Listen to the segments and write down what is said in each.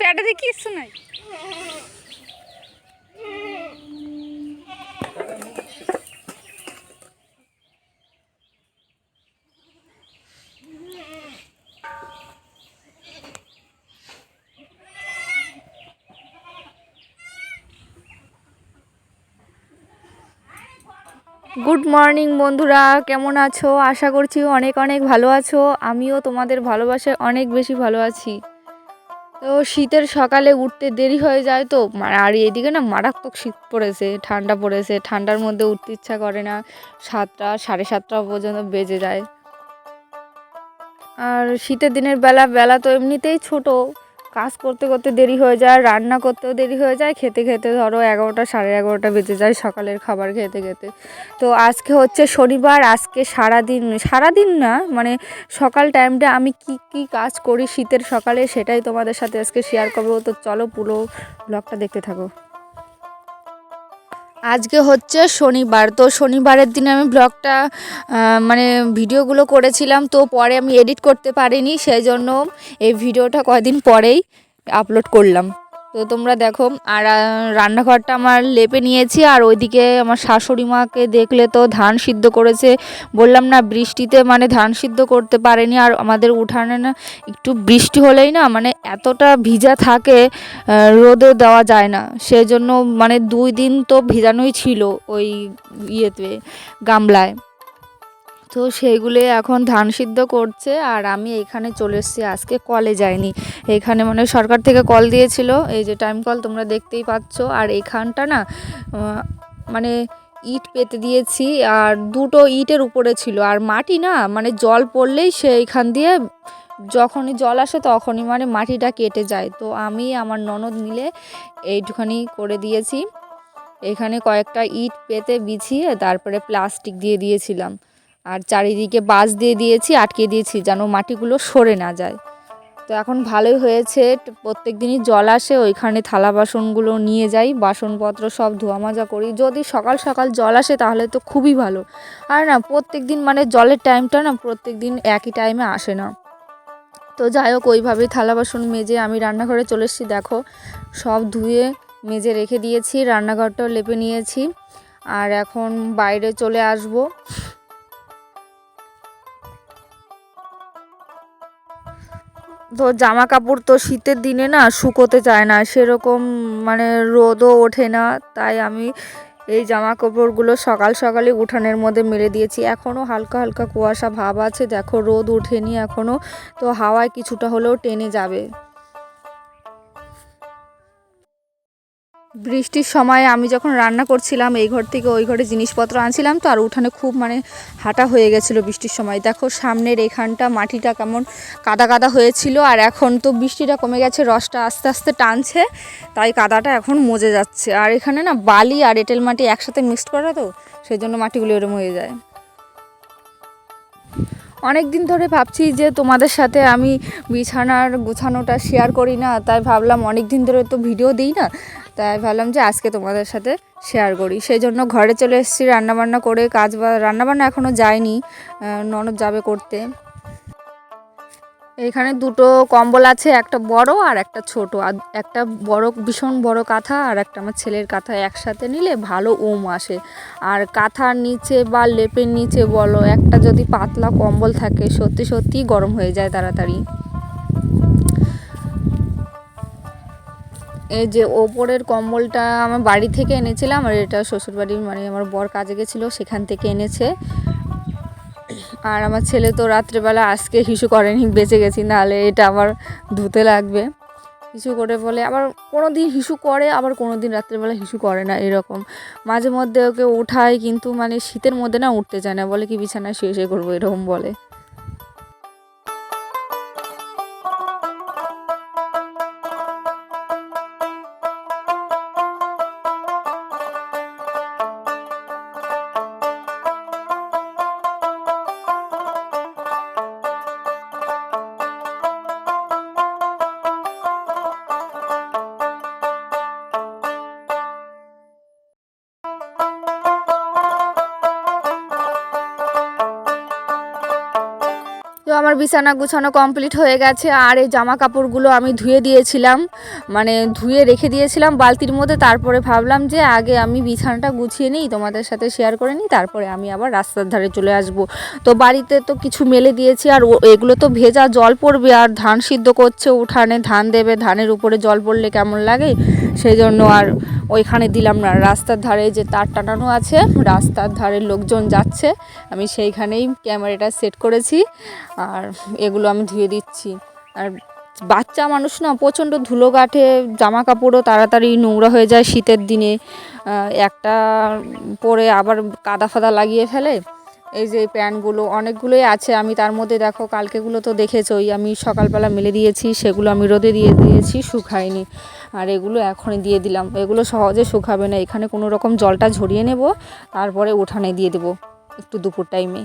প্যাটাতে কিচ্ছু নাই? Good morning বন্ধুরা। কেমন আছো? আশা করছি অনেক অনেক ভালো আছো। আমিও তোমাদের ভালোবাসায় অনেক বেশি ভালো আছি। তো শীতের সকালে উঠতে দেরি হয়ে যায় তো মা- আর এদিকে না মারাত্মক শীত পড়েছে, ঠান্ডা পড়েছে, ঠান্ডার মধ্যে উঠতে ইচ্ছা করে না, সাতটা, সাড়ে সাতটা পর্যন্ত বেজে যায়। আর শীতের দিনের বেলা বেলা তো এমনিতেই ছোট কাজ করতে করতে দেরি হয়ে যায়, রান্না করতেও দেরি হয়ে যায়, খেতে খেতে ধরো এগারোটা সাড়ে এগারোটা বেজে যায় সকালের খাবার খেতে খেতে। তো আজকে হচ্ছে শনিবার, আজকে সারাদিন সারাদিন না মানে সকাল টাইমটা আমি কি কি কাজ করি শীতের সকালে সেটাই তোমাদের সাথে আজকে শেয়ার করব। তো চলো পুরো ব্লগটা দেখতে থাকো। আজকে হচ্ছে শনিবার। তো শনিবারের দিনে আমি ব্লগটা মানে ভিডিওগুলো করেছিলাম, তো পরে আমি এডিট করতে পারিনি, সেই জন্য এই ভিডিওটা কয়দিন পরেই আপলোড করলাম। তো তোমরা দেখো, আর রান্নাঘরটা আমার লেপে নিয়েছি, আর ওইদিকে আমার শাশুড়ি মাকে দেখলে তো ধান সিদ্ধ করেছে। বললাম না, বৃষ্টিতে মানে ধান সিদ্ধ করতে পারেনি, আর আমাদের উঠানে না একটু বৃষ্টি হলেই না মানে এতটা ভিজা থাকে রোদে দেওয়া যায় না। সেই জন্য মানে দুই দিন তো ভিজানোই ছিল ওই ইয়েতে, গামলায়। তো সেইগুলো এখন ধান সিদ্ধ করছে আর আমি এখানে চলে এসেছি, আজকে কলে যাইনি। এখানে মানে সরকার থেকে কল দিয়েছিল, এই যে টাইম কল তোমরা দেখতেই পাচ্ছ। আর এখানটা না মানে ইট পেতে দিয়েছি আর দুটো ইটের উপরে ছিল। আর মাটি না মানে জল পড়লেই সেইখান দিয়ে যখনই জল আসে তখনই মানে মাটিটা কেটে যায়। তো আমি আমার ননদ মিলে এইটুখানি করে দিয়েছি। এখানে কয়েকটা ইট পেতে বিছিয়ে তারপরে প্লাস্টিক দিয়ে দিয়েছিলাম। আর চারিদিকে বাঁশ দিয়ে দিয়েছি, আটকে দিয়েছি যেন মাটিগুলো সরে না যায়। তো এখন ভালোই হয়েছে, প্রত্যেক দিনই জল আসে, ওইখানে থালা বাসনগুলো নিয়ে যাই, বাসনপত্র সব ধোয়া মাজা করি। যদি সকাল সকাল জল আসে তাহলে তো খুবই ভালো। আর না, প্রত্যেক দিন মানে জলের টাইমটা না প্রত্যেক দিন একই টাইমে আসে না। তো যাই হোক ওইভাবেই থালা বাসন মেজে আমি রান্নাঘরে চলে এসেছি। দেখো, সব ধুয়ে মেজে রেখে দিয়েছি, রান্নাঘরটাও লেপে নিয়েছি। আর এখন বাইরে চলে আসব। তো জামা কাপড় তো শীতের দিনে না শুকোতে চায় না, সেরকম মানে রোদও ওঠে না, তাই আমি এই জামা কাপড়গুলো সকাল সকালে উঠানের মধ্যে মেলে দিয়েছি। এখনও হালকা হালকা কুয়াশা ভাব আছে, দেখো রোদ ওঠেনি এখনও, তো হাওয়ায় কিছুটা হলেও টেনে যাবে। বৃষ্টির সময় আমি যখন রান্না করছিলাম, এই ঘর থেকে ওই ঘরে জিনিসপত্র আনছিলাম, তো আর উঠানে খুব মানে হাঁটা হয়ে গেছিল বৃষ্টির সময়। দেখো সামনের এখানটা মাটিটা কেমন কাদা কাদা হয়েছিল, আর এখন তো বৃষ্টিটা কমে গেছে, রসটা আস্তে আস্তে টানছে, তাই কাদাটা এখন মজে যাচ্ছে। আর এখানে না বালি আর এঁটেল মাটি একসাথে মিক্সড করা তো সেই জন্য মাটিগুলো এরম হয়ে যায়। অনেক দিন ধরে ভাবছি যে তোমাদের সাথে আমি বিছানার গুছানোটা শেয়ার করি না, তাই ভাবলাম অনেক দিন ধরে তো ভিডিও দিই না তাই ভাবলাম যে আজকে তোমাদের সাথে শেয়ার করি। সেই জন্য ঘরে চলে এসেছি রান্নাবান্না করে, কাজ বা রান্নাবান্না এখনও যায়নি ননদ যাবে করতে। এখানে দুটো কম্বল আছে, একটা বড় আর একটা ছোট। আর একটা বড়, ভীষণ বড় কাঁথা আর একটা আমার ছেলের কাঁথা একসাথে নিলে ভালো ওম আসে। আর কাঁথার নিচে বা লেপের নিচে বলো, একটা যদি পাতলা কম্বল থাকে, সত্যি সত্যি গরম হয়ে যায় তাড়াতাড়ি। এই যে ওপরের কম্বলটা আমার বাড়ি থেকে এনেছিলাম আর এটা শ্বশুরবাড়ি মানে আমার বর কাজে গেছিল, সেখান থেকে এনেছে। আর আমার ছেলে তো রাত্রেবেলা আজকে হিসু করেনি, বেঁচে গেছি, নাহলে এটা আমার ধুতে লাগবে। হিসু করে বলে, আবার কোনো দিন হিসু করে, আবার কোনো দিন রাত্রেবেলা হিসু করে না, এরকম। মাঝে মধ্যে ওকে ওঠায় কিন্তু মানে শীতের মধ্যে না উঠতে চায় না, বলে কি বিছানায় শুয়ে শুয়ে করব, এরকম বলে। আমার বিছানা গুছানো কমপ্লিট হয়ে গেছে, আর এই জামা কাপড়গুলো আমি ধুয়ে দিয়েছিলাম। মানে ধুয়ে রেখে দিয়েছিলাম বালতির মধ্যে, তারপরে ভাবলাম যে আগে আমি বিছানাটা গুছিয়ে নিই, তোমাদের সাথে শেয়ার করে নিই, তারপরে আমি আবার রাস্তার ধারে চলে আসব। তো বাড়িতে তো কিছু মেলে দিয়েছি, আর এগুলো তো ভেজা জল পড়বে, আর ধান সিদ্ধ করছে উঠানে, ধান দেবে, ধানের উপরে জল পড়লে কেমন লাগে? সেই জন্য আর ওইখানে দিলাম না, রাস্তার ধারে যে তার টানানো আছে, রাস্তার ধারে লোকজন যাচ্ছে, আমি সেইখানেই ক্যামেরাটা সেট করেছি। আর এগুলো আমি ধুয়ে দিচ্ছি। আর বাচ্চা মানুষ না প্রচণ্ড ধুলো কাঠে জামা কাপড়ও তাড়াতাড়ি নোংরা হয়ে যায় শীতের দিনে। একটা পরে আবার কাদা ফাদা লাগিয়ে ফেলে। এই যে প্যান্টগুলো অনেকগুলোই আছে, আমি তার মধ্যে দেখো কালকেগুলো তো দেখেছোই। আমি সকালবেলা মেলে দিয়েছি, সেগুলো আমি রোদে দিয়ে দিয়েছি, শুকায়নি। আর এগুলো এখনই দিয়ে দিলাম। এগুলো সহজে শুকাবে না। এখানে কোনো রকম জলটা ঝরিয়ে নেব, তারপরে উঠানে দিয়ে দেবো। একটু দুপুর টাইমে।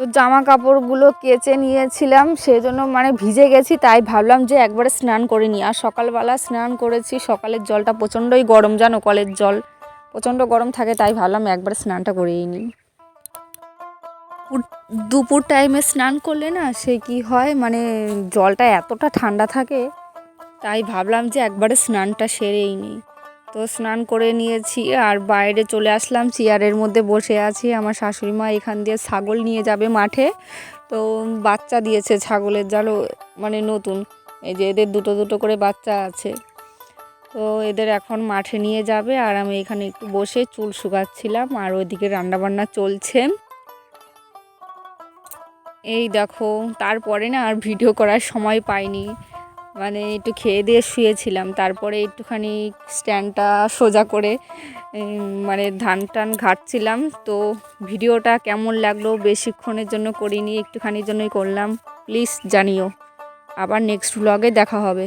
তো জামা কাপড়গুলো কেচে নিয়েছিলাম সেই জন্য মানে ভিজে গেছি, তাই ভাবলাম যে একবারে স্নান করে নিই। আর সকালবেলা স্নান করেছি, সকালের জলটা প্রচণ্ডই গরম, জানো কলের জল, প্রচণ্ড গরম থাকে, তাই ভাবলাম একবার স্নানটা করেই নিই। দুপুর টাইমে স্নান করলে না, সে কি হয় মানে জলটা এতটা ঠান্ডা থাকে, তাই ভাবলাম যে একবারে স্নানটা সেরেই নিই। তো স্নান করে নিয়েছি আর বাইরে চলে আসলাম। চেয়ারের মধ্যে বসে আছি। আমার শাশুড়ি মা এখান দিয়ে ছাগল নিয়ে যাবে মাঠে। তো বাচ্চা দিয়েছে ছাগলের জালো মানে নতুন। এই যে এদের দুটো দুটো করে বাচ্চা আছে। তো এদের এখন মাঠে নিয়ে যাবে আর আমি এখানে একটু বসে চুল শুকাচ্ছিলাম আর ওইদিকে রান্নাবান্না চলছে। এই দেখো, তারপরে না আর ভিডিও করার সময় পাইনি। মানে একটু খেয়ে দিয়ে শুয়েছিলাম। তারপরে একটুখানি স্ট্যান্ডটা সোজা করে মানে ধান টান ঘাটছিলাম। তো ভিডিওটা কেমন লাগল বেশিক্ষণের জন্য করিনি, একটুখানির জন্যই করলাম। প্লিজ জানিও। আবার নেক্সট ব্লগে দেখা হবে।